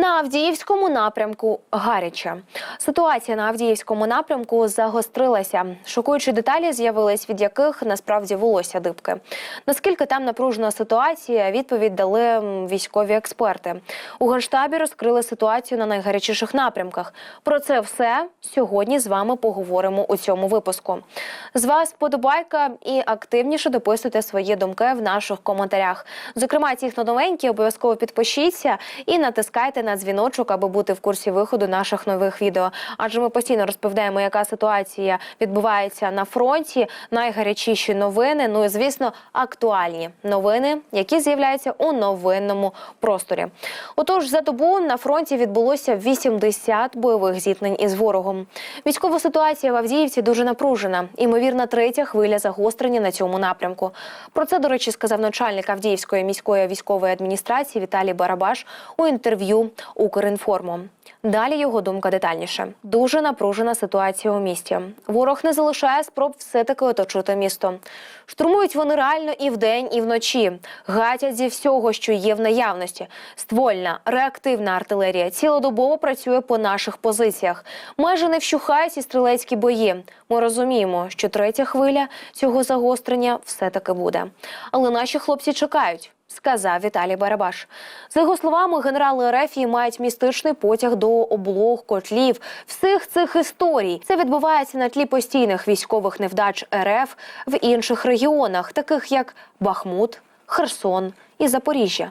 На Авдіївському напрямку гаряче. Ситуація на Авдіївському напрямку загострилася. Шокуючі деталі з'явились, від яких насправді волосся дибки. Наскільки там напружена ситуація, відповідь дали військові експерти. У генштабі розкрили ситуацію на найгарячіших напрямках. Про це все сьогодні з вами поговоримо у цьому випуску. З вас подобайка і активніше дописуйте свої думки в наших коментарях. Зокрема, ті, хто новенькі, обов'язково підпишіться і натискайте на дзвіночок, аби бути в курсі виходу наших нових відео. Адже ми постійно розповідаємо, яка ситуація відбувається на фронті, найгарячіші новини. Ну і звісно, актуальні новини, які з'являються у новинному просторі. Отож, за добу на фронті відбулося 80 бойових зіткнень із ворогом. Військова ситуація в Авдіївці дуже напружена. Імовірна третя хвиля загострення на цьому напрямку. Про це, до речі, сказав начальник Авдіївської міської військової адміністрації Віталій Барабаш у інтерв'ю Укрінформу. Далі його думка детальніше. Дуже напружена ситуація у місті. Ворог не залишає спроб все-таки оточити місто. Штурмують вони реально і вдень, і вночі. Гатять зі всього, що є в наявності. Ствольна, реактивна артилерія цілодобово працює по наших позиціях. Майже не вщухають і стрілецькі бої. Ми розуміємо, що третя хвиля цього загострення все-таки буде. Але наші хлопці чекають сказав Віталій Барабаш. За його словами, генерали Рефії мають містичний потяг до облог, котлів, всіх цих історій. Це відбувається на тлі постійних військових невдач РФ в інших регіонах, таких як Бахмут, Херсон і Запоріжжя.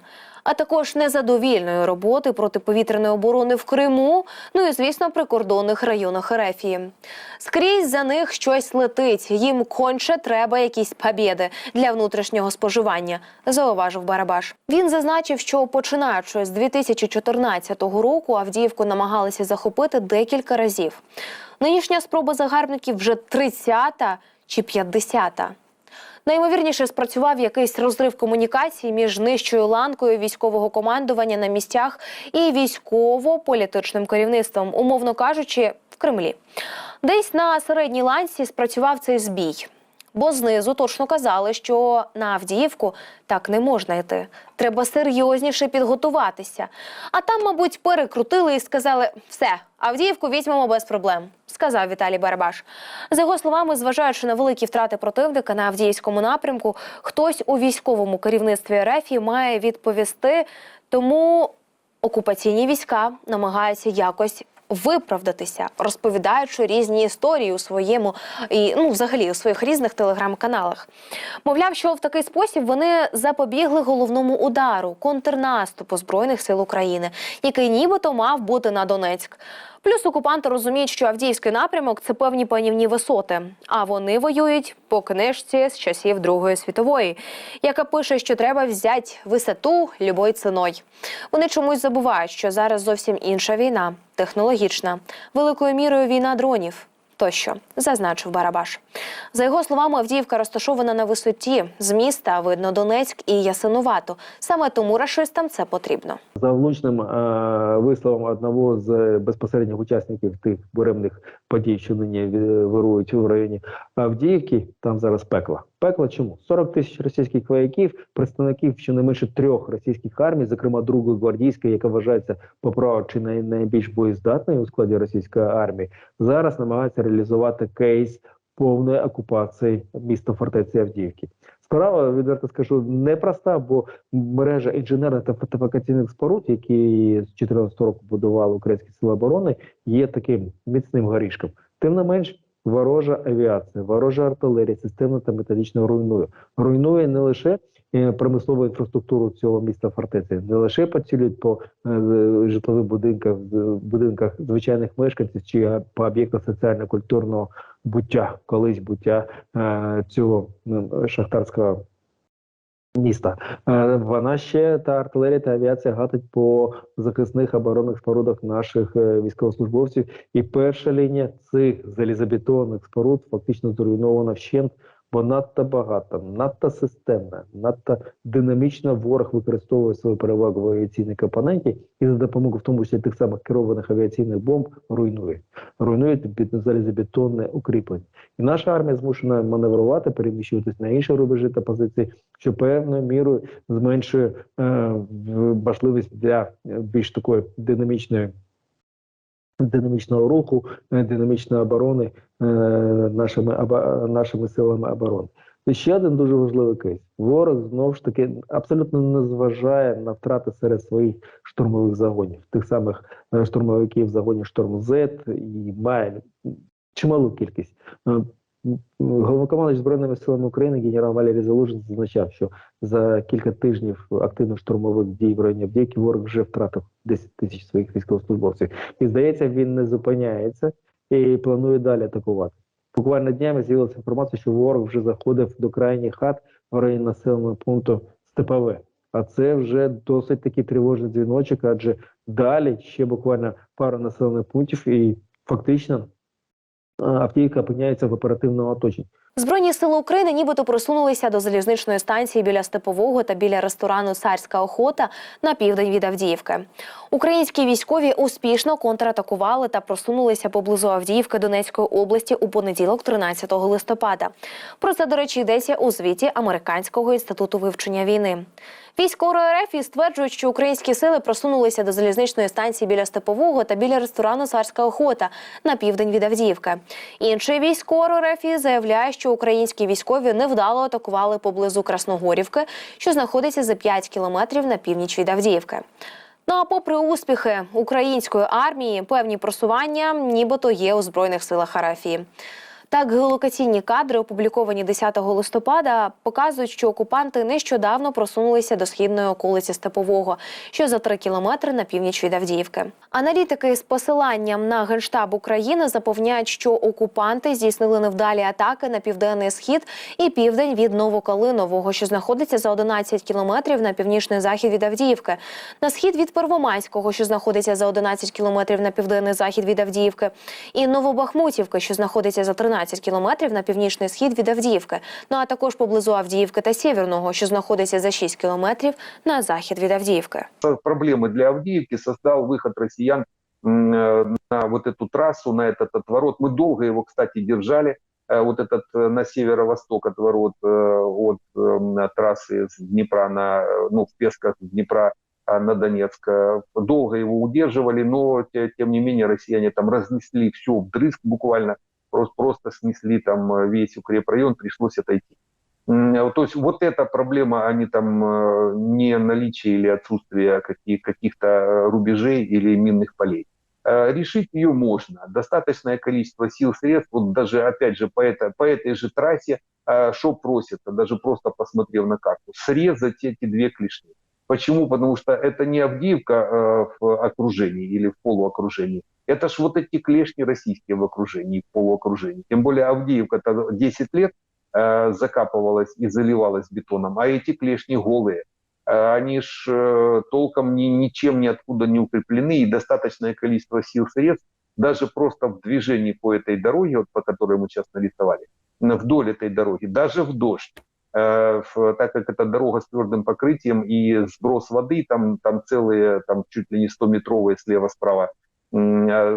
А також незадовільної роботи протиповітряної оборони в Криму, ну і звісно, прикордонних районах Ерефії. Скрізь за них щось летить. Їм конче треба якісь побєди для внутрішнього споживання, зауважив Барабаш. Він зазначив, що починаючи з 2014 року Авдіївку намагалися захопити декілька разів. Нинішня спроба загарбників вже 30-та чи 50-та. Найімовірніше спрацював якийсь розрив комунікації між нижчою ланкою військового командування на місцях і військово-політичним керівництвом, умовно кажучи, в Кремлі. Десь на середній ланці спрацював цей збій. Бо знизу точно казали, що на Авдіївку так не можна йти. Треба серйозніше підготуватися. А там, мабуть, перекрутили і сказали: все, Авдіївку візьмемо без проблем, сказав Віталій Барабаш. За його словами, зважаючи на великі втрати противника на Авдіївському напрямку, хтось у військовому керівництві РФ має відповісти. Тому окупаційні війська намагаються якось виправдатися, розповідаючи різні історії у своєму і ну, взагалі у своїх різних телеграм-каналах. Мовляв, що в такий спосіб вони запобігли головному удару контрнаступу збройних сил України, який нібито мав бути на Донецьк. Плюс окупанти розуміють, що Авдіївський напрямок це певні панівні висоти, а вони воюють по книжці з часів Другої світової, яка пише, що треба взяти висоту любою ціною. Вони чомусь забувають, що зараз зовсім інша війна, технологічна, великою мірою війна дронів. Тощо зазначив Барабаш. За його словами, Авдіївка розташована на висоті з міста видно Донецьк і Ясинувато. Саме тому рашистам це потрібно. За влучним е, висловом одного з безпосередніх учасників тих буремних подій, що нині е, вирують в районі Авдіївки, там зараз пекло. Пекло чому? 40 тисяч російських вояків, представників щонайменше трьох російських армій, зокрема другої гвардійської, яка вважається по праву чи най, найбільш боєздатною у складі російської армії, зараз намагаються реалізувати кейс повної окупації міста фортеці Авдіївки. Справа, відверто скажу, непроста, бо мережа інженерних та фортифікаційних споруд, які з 2014 року будували українські сили оборони, є таким міцним горішком. Тим не менш, ворожа авіація, ворожа артилерія системно та методично руйнує. Руйнує не лише е, промислову інфраструктуру цього міста фортеці, не лише поцілюють по е, житлових будинках, будинках звичайних мешканців чи по об'єктах соціально-культурного буття, колись буття е, цього шахтарського міста. Е, Вона ще та артилерія та авіація гатить по захисних оборонних спорудах наших е, військовослужбовців. І перша лінія цих залізобетонних споруд фактично зруйнована вщент бо надто багато, надто системно, надто динамічно ворог використовує свою перевагу в авіаційній компоненті і за допомогою, в тому числі тих самих керованих авіаційних бомб, руйнує. Руйнує залізобетонне укріплення. І наша армія змушена маневрувати, переміщуватись на інші рубежі та позиції, що певною мірою зменшує е, в- можливість для е, більш такої динамічної динамічного руху, е, динамічної оборони е, нашими нашими силами оборони. І ще один дуже важливий кейс. Ворог знову ж таки абсолютно не зважає на втрати серед своїх штурмових загонів, тих самих е, штурмовиків загонів загоні Шторм З і має чималу кількість. Головнокомандуючий Збройними силами України генерал Валерій Залужин зазначав, що за кілька тижнів активних штурмових дій в районі Авдіївки ворог вже втратив 10 тисяч своїх військовослужбовців. І здається, він не зупиняється і планує далі атакувати. Буквально днями з'явилася інформація, що ворог вже заходив до крайніх хат в районі населеного пункту Степове. А це вже досить такий тривожний дзвіночок, адже далі ще буквально пару населених пунктів, і фактично Авдіївка опиняється в оперативному оточенні. Збройні сили України нібито просунулися до залізничної станції біля Степового та біля ресторану Царська охота на південь від Авдіївки. Українські військові успішно контратакували та просунулися поблизу Авдіївки Донецької області у понеділок, 13 листопада. Про це, до речі, йдеться у звіті Американського інституту вивчення війни. Військові РФ стверджують, що українські сили просунулися до залізничної станції біля Степового та біля ресторану Царська охота на південь від Авдіївки. Інший військовий РФ заявляє, що українські військові невдало атакували поблизу Красногорівки, що знаходиться за 5 кілометрів на північ від Авдіївки. Ну а попри успіхи української армії, певні просування нібито є у збройних силах Арафії. Так, геолокаційні кадри, опубліковані 10 листопада, показують, що окупанти нещодавно просунулися до східної околиці Степового, що за 3 кілометри на північ від Авдіївки. Аналітики з посиланням на генштаб України запевняють, що окупанти здійснили невдалі атаки на південний схід і південь від Новокалинового, що знаходиться за 11 кілометрів на північний захід від Авдіївки, на схід від Первомайського, що знаходиться за 11 кілометрів на південний захід від Авдіївки, і Новобахмутівки, що знаходиться за 13 кілометрів на північний схід від Авдіївки. Ну а також поблизу Авдіївки та Сєвєрного, що знаходиться за 6 кілометрів на захід від Авдіївки. проблемы для Авдеевки создал выход россиян м, э, на вот эту трассу, на этот отворот. Мы долго его, кстати, держали. Э, Вот этот э, на северо-восток отворот э, от э, на трассы с Днепра на, э, ну, в Песках с Днепра а, на Донецк. Э, Долго его удерживали, но те- тем не менее россияне там разнесли все вдрызг буквально, Просто, просто снесли там э, весь укрепрайон, пришлось отойти. Э, То есть вот эта проблема, а не там э, не наличие или отсутствие каких- каких-то рубежей или минных полей. Решить ее можно. Достаточное количество сил, средств, вот даже опять же по, это, по этой же трассе, что просится, даже просто посмотрев на карту, срезать эти две клешни. Почему? Потому что это не Авдеевка в окружении или в полуокружении. Это ж вот эти клешни российские в окружении, в полуокружении. Тем более Авдеевка-то 10 лет э, закапывалась и заливалась бетоном, а эти клешни голые. Э, Они ж э, толком ни, ничем ниоткуда не укреплены, и достаточное количество сил средств даже просто в движении по этой дороге, вот по которой мы сейчас нарисовали, вдоль этой дороги, даже в дождь, э, в- так как это дорога с твердым покрытием и сброс воды, там, там целые, там чуть ли не 100-метровые слева-справа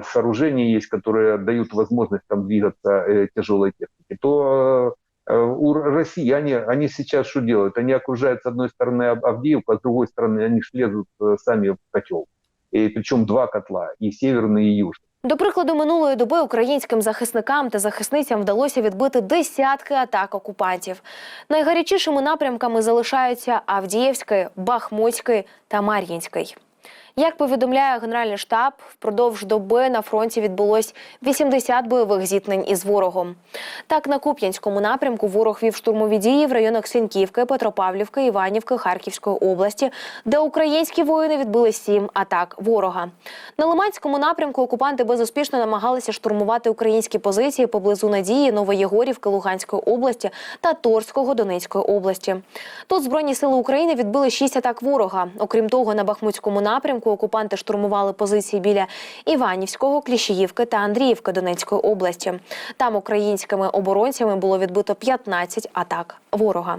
сооружения есть, которые дают возможность там двигаться э, тяжелой технике, то э, у р- россияне, они сейчас что делают? Они окружают с одной стороны Ав- Авдеевку, а с другой стороны они ж лезут э, сами в котел. И причем два котла, и северный, и южный. До прикладу, минулої доби українським захисникам та захисницям вдалося відбити десятки атак окупантів. Найгарячішими напрямками залишаються Авдіївський, Бахмутський та Мар'їнський. Як повідомляє Генеральний штаб, впродовж доби на фронті відбулось 80 бойових зіткнень із ворогом. Так, на Куп'янському напрямку ворог вів штурмові дії в районах Сіньківки, Петропавлівки, Іванівки, Харківської області, де українські воїни відбили сім атак ворога. На Лиманському напрямку окупанти безуспішно намагалися штурмувати українські позиції поблизу Надії, Новоєгорівки, Луганської області та Торського Донецької області. Тут збройні сили України відбили шість атак ворога. Окрім того, на Бахмутському напрямку напрямку окупанти штурмували позиції біля Іванівського, Кліщіївки та Андріївки Донецької області. Там українськими оборонцями було відбито 15 атак ворога.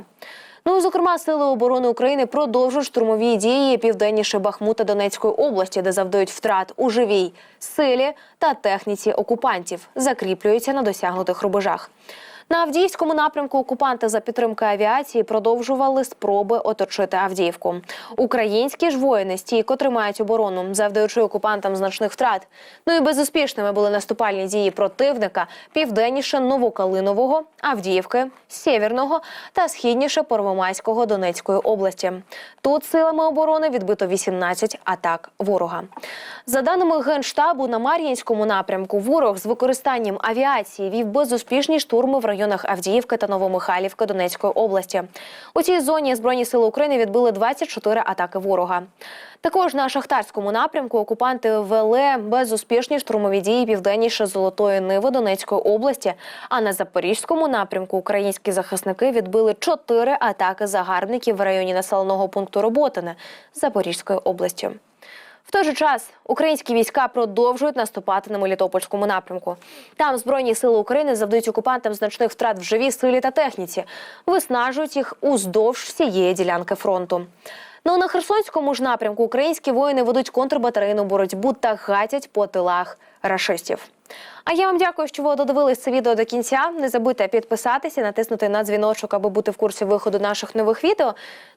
Ну зокрема, сили оборони України продовжують штурмові дії південніше Бахмута Донецької області, де завдають втрат у живій силі та техніці окупантів, закріплюються на досягнутих рубежах. На Авдіївському напрямку окупанти за підтримки авіації продовжували спроби оточити Авдіївку. Українські ж воїни стійко тримають оборону, завдаючи окупантам значних втрат. Ну і безуспішними були наступальні дії противника південніше Новокалинового, Авдіївки, Сєвєрного та східніше Первомайського Донецької області. Тут силами оборони відбито 18 атак ворога. За даними генштабу, на Мар'їнському напрямку ворог з використанням авіації вів безуспішні штурми в районах Авдіївки та Новомихайлівки Донецької області. У цій зоні збройні сили України відбили 24 атаки ворога. Також на шахтарському напрямку окупанти вели безуспішні штурмові дії південніше Золотої Ниви Донецької області. А на запорізькому напрямку українські захисники відбили чотири атаки загарбників в районі населеного пункту Роботине Запорізької області. В той же час українські війська продовжують наступати на Мелітопольському напрямку. Там збройні сили України завдають окупантам значних втрат в живій силі та техніці, виснажують їх уздовж всієї ділянки фронту. Ну на Херсонському ж напрямку українські воїни ведуть контрбатарейну боротьбу та гатять по тилах рашистів. А я вам дякую, що ви додивились це відео до кінця. Не забудьте підписатися, натиснути на дзвіночок, аби бути в курсі виходу наших нових відео.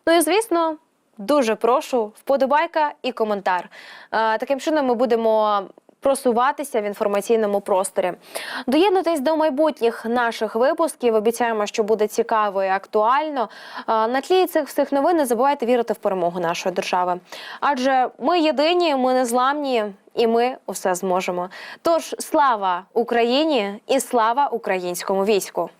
Ну і звісно, дуже прошу вподобайка і коментар. Е, Таким чином ми будемо. Просуватися в інформаційному просторі. Доєднуйтесь до майбутніх наших випусків. Обіцяємо, що буде цікаво і актуально. Е, На тлі цих всіх новин не забувайте вірити в перемогу нашої держави. Адже ми єдині, ми незламні, і ми усе зможемо. Тож слава Україні і слава українському війську!